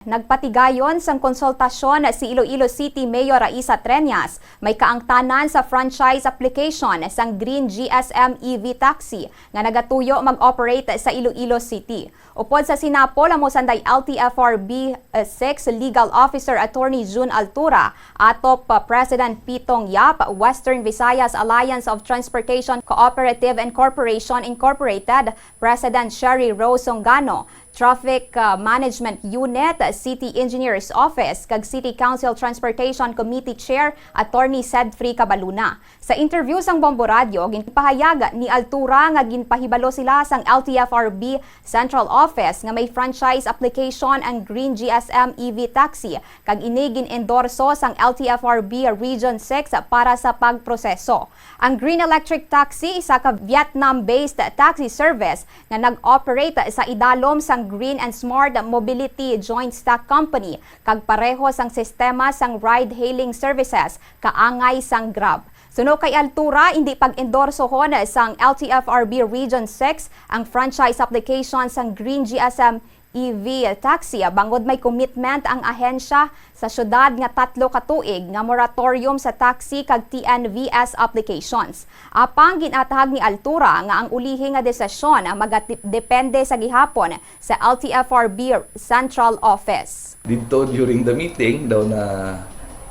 Nagpatigayon sang konsultasyon si Iloilo City Mayor Raisa Treñas may kaangtanan sa franchise application sang Green GSM EV Taxi nga nagatuyo mag-operate sa Iloilo City. Upod sa sinapol amo sanday LTFRB 6 Legal Officer Attorney June Altura atop uh, President Pitong Yap Western Visayas Alliance of Transportation Cooperative and Corporation Incorporated President Sherry Rose Songano Traffic uh, Management Unit, City Engineer's Office, kag City Council Transportation Committee Chair, Attorney Sedfrey Cabaluna. Sa interview sang Bombo Radio, ginpahayag ni Altura nga ginpahibalo sila sang LTFRB Central Office nga may franchise application ang Green GSM EV Taxi kag ini gin-endorso sang LTFRB Region 6 para sa pagproseso. Ang Green Electric Taxi isa ka Vietnam-based taxi service nga nag-operate sa idalom sang Green and Smart Mobility Joint Stock Company kag pareho sang sistema sang ride-hailing services kaangay sang Grab. Suno kay Altura, hindi pag-endorsohon sang LTFRB Region 6 ang franchise application sang Green GSM EV taxi bangod may commitment ang ahensya sa syudad nga tatlo ka tuig nga moratorium sa taxi kag TNVS applications. Apang ginatahag ni Altura nga ang ulihi nga desisyon magadepende sa gihapon sa LTFRB Central Office. dito during the meeting daw na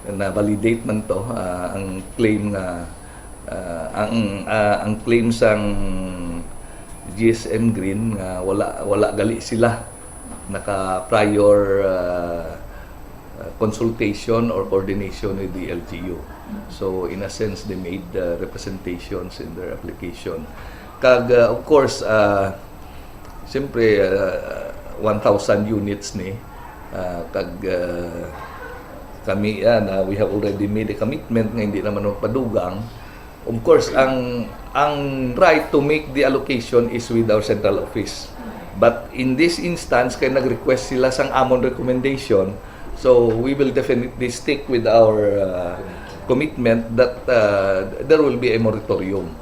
na validate man to ah, ang claim na ah, ang ah, ang claim sang GSM Green nga wala wala gali sila naka prior ah, ah, consultation or coordination with the LGU. So in a sense they made uh, representations in their application. Kag ah, of course uh, siyempre ah, 1,000 units ni Ah, kag ah, kami yan ah, we have already made a commitment nga hindi naman padugang of course ang ang right to make the allocation is with our central office but in this instance kay nag-request sila sang amon recommendation. So we will definitely stick with our ah, commitment that ah, there will be a moratorium